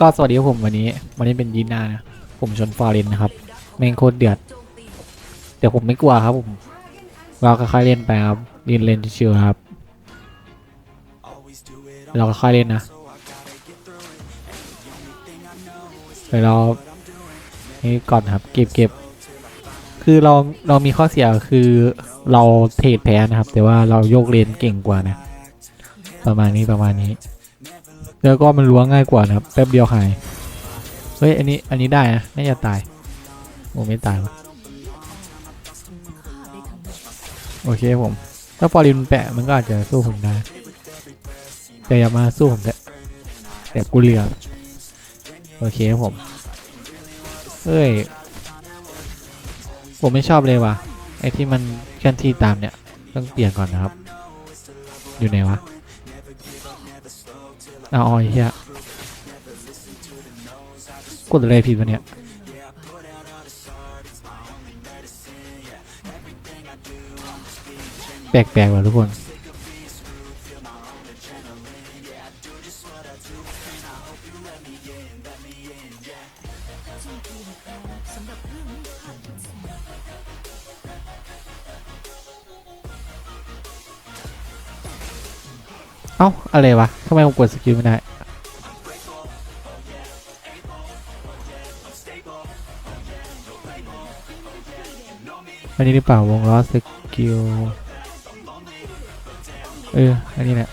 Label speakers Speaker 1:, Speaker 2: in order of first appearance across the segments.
Speaker 1: ก็สวัสดีครับผมวันนี้ วันนี้เป็นยีน่านะ ผมชนฟอร์เรนนะครับเมงโคตรเดือดแต่ผมไม่กลัวครับผมเราค่อยๆเล่นไปครับเล่นเล่นชิวๆครับ เราค่อยๆเล่นนะเดี๋ยวเรานี่ก่อนครับ เก็บเก็บคือเราเรามีข้อเสียคือเราเทรดแพ้นะครับ แต่ว่าเราโยกเลนเก่งกว่านะ ประมาณนี้ประมาณนี้ แล้วก็มันล้วงง่ายกว่านะครับแป๊บเดียวหายเฮ้ยอันนี้อันนี้ได้นะน่าจะตายโอ้ไม่ตายวะโอเคผมถ้าฟอรินแปะมันก็อาจจะสู้ผมได้แต่อย่ามาสู้ผมแต่แต่กูเหลือโอเคครับผมเฮ้ยผมไม่ชอบเลยว่ะไอ้ที่มันเคลื่อนที่ตามเนี่ยต้องเปลี่ยนก่อนนะครับ อยู่ไหนวะ เอาอ๋อเฮียกดอะไรผิดวะเนี่ยแปลกๆว่ะทุกคนเอ้ เอ้า อะไรวะทำไมผมกดสกิลไม่ได้ อันนี้หรือเปล่าวงล้อสกิล เออ อันนี้แหละ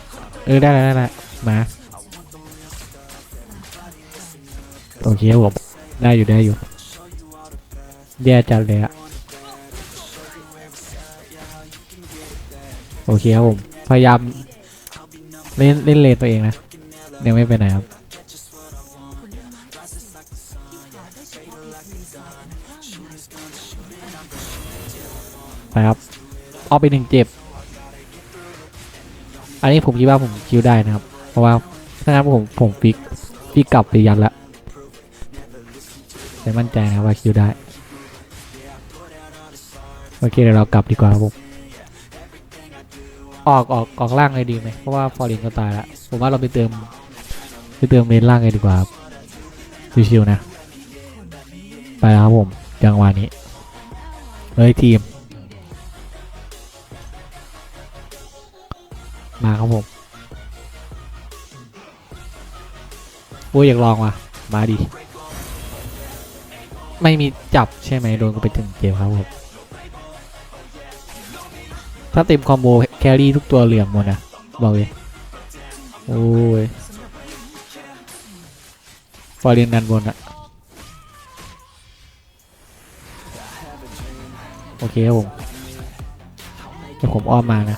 Speaker 1: เออ ได้แล้วได้แล้วมา โอเคครับผมได้อยู่ได้อยู่ แย่จัดเลยอะโอเคครับผม พยายาม เล่นเล่นเลนตัวเองนะยังไม่ไปไหนครับไปครับเอาไปหนึ่งเจ็บ อันนี้ผมคิดว่าผมคิวได้นะครับ เพราะว่าถ้างั้นผมผมฟิกฟิกกลับไปยันละแต่มั่นใจนะว่าคิวได้ โอเคเดี๋ยวเรากลับดีกว่าครับผม ออกออกออกล่างเลยดีไหมเพราะว่าฟอร์ลินก็ตายละผมว่าเราไปเติมไปเติมเลนล่างเลยดีกว่าครับชิวๆนะ ไปแล้วครับผมจังหวะนี้เฮ้ยทีม มาครับผมโอ้ยอยากลองว่ะ มาดิ ไม่มีจับใช่ไหมโดนก็ไปถึงเกมครับผม ถ้าเต็มคอมโบแครี่ทุกตัวเหลี่ยมหมดนะบอกเลย โอ้ยฟอร์เรนดันบนอะโอเคครับผมเดี๋ยวผมอ้อมมานะ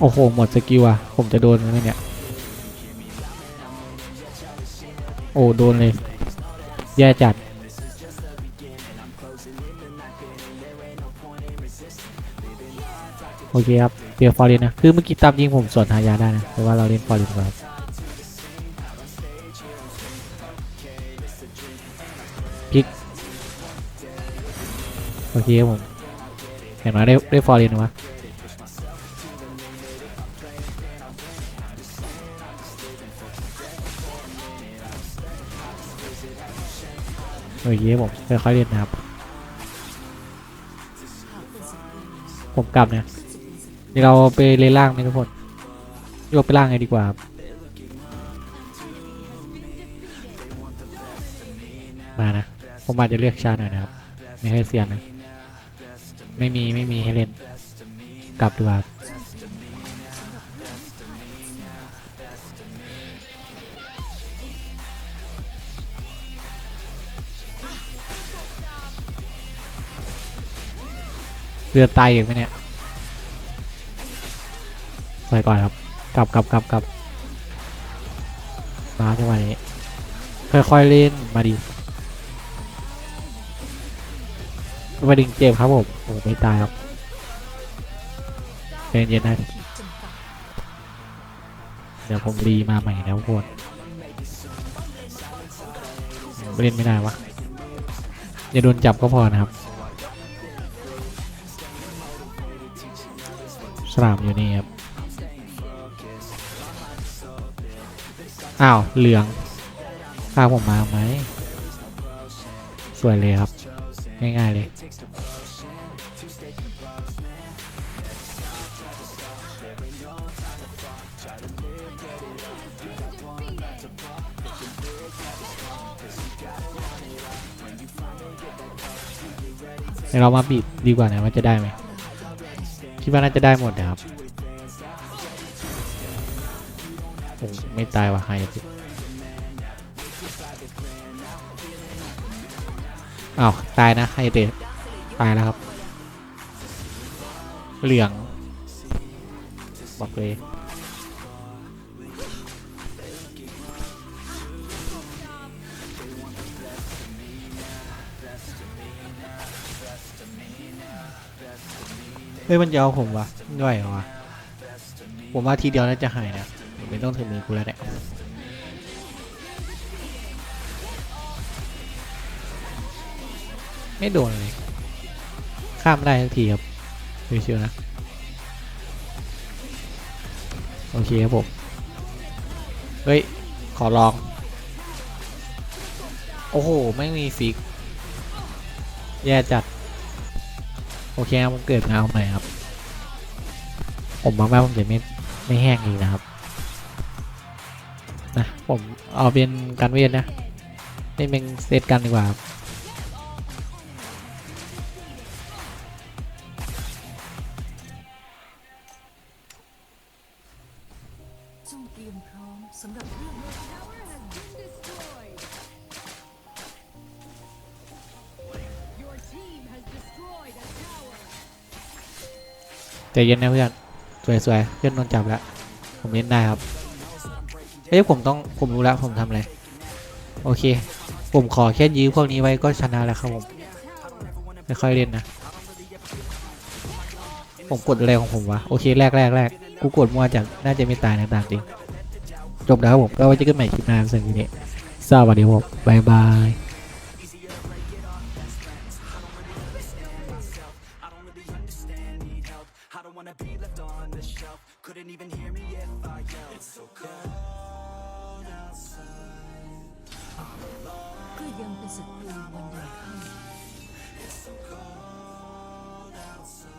Speaker 1: โอ้โห หมดสกิลอะผมจะโดนไหมเนี่ย โอ้โดนเลย แย่จัด โอเคครับเปียร์ฟอร์เรนนะ คือเมื่อกี้ตามยิงผมสวนหายาได้นะ แต่ว่าเราเล่นฟอร์เรนก่อนครับพิก โอเคครับผมเห็นไหมได้ได้ฟอร์เรนวะ โอเคผมค่อยๆเล่นนะครับ ผมกลับเนี่ยเดี๋ยวเราไปเลนล่างไหมทุกคนโยกไปล่างไงดีกว่าครับมานะ ผมอาจจะเลือกชาหน่อยนะครับ ไม่ให้เสียนะ ไม่มีไม่มีให้เล่น กลับดีกว่า เรือตายอีกไหมเนี่ยไปก่อนครับ กลับกลับกลับกลับมาจังหวะนี้ ค่อยๆเล่นมาดิมาดึงเจมครับผมโอ้ไม่ตายครับใจเย็นนะเดี๋ยวผมรีมาใหม่แล้วทุกคนเล่นไม่ได้วะอย่าโดนจับก็พอนะครับ ฉลามอยู่นี่ครับ อ้าว เหลืองข้าผมมาไหม สวยเลยครับ ง่าย ๆ เลยเดี๋ยวเรามาบีบดีกว่านะว่าจะได้ไหม คิดว่าน่าจะได้หมดนะครับโอ้ไม่ตายว่ะไฮอ้าวตายนะไฮเดตตายแล้วครับ เหลือง บอกเลย เฮ้ยมันจะเอาผมวะย่อยเหรอวะผมว่าทีเดียวน่าจะหายนะไม่ต้องถึงมือกูแล้วเนี่ยไม่โดนเลย ข้ามได้ทักทีครับเชิวนะ โอเคครับผม เฮ้ย ขอลอง โอ้โห ไม่มีฟิก แย่จัด โอเคครับผมเกิดมาเอาใหม่ครับ ผมมาว่าผมจะไม่ไม่แห้งอีกนะครับ นะผมเอาเป็นการเวทนะไม่เป็นเซตกันดีกว่าครับ
Speaker 2: จงเตรียมพร้อมสำหรับเรื่อง
Speaker 1: ใจเย็นนะเพื่อนสวยๆเพื่อนโดนจับแล้วผมเล่นได้ครับเอ้ยผมต้องผมรู้แล้วผมทำอะไรโอเค ผมขอแค่ยื้อพวกนี้ไว้ก็ชนะแล้วครับผมไม่ค่อยเล่นนะ ผมกดอะไรของผมวะโอเคแรกแรกแรกกูกดมัวจากน่าจะไม่ตายนะตามจริงจบแล้วครับผมก็ไว้เจอกันใหม่คลิปหน้าสำหรับวันนี้สวัสดีครับบ๊ายบาย
Speaker 3: on the shelf. Couldn't even hear me if I yelled. It's so cold outside.
Speaker 2: ก็ยังเป็นศัตรูวันยังค่ำ
Speaker 3: It's so cold outside.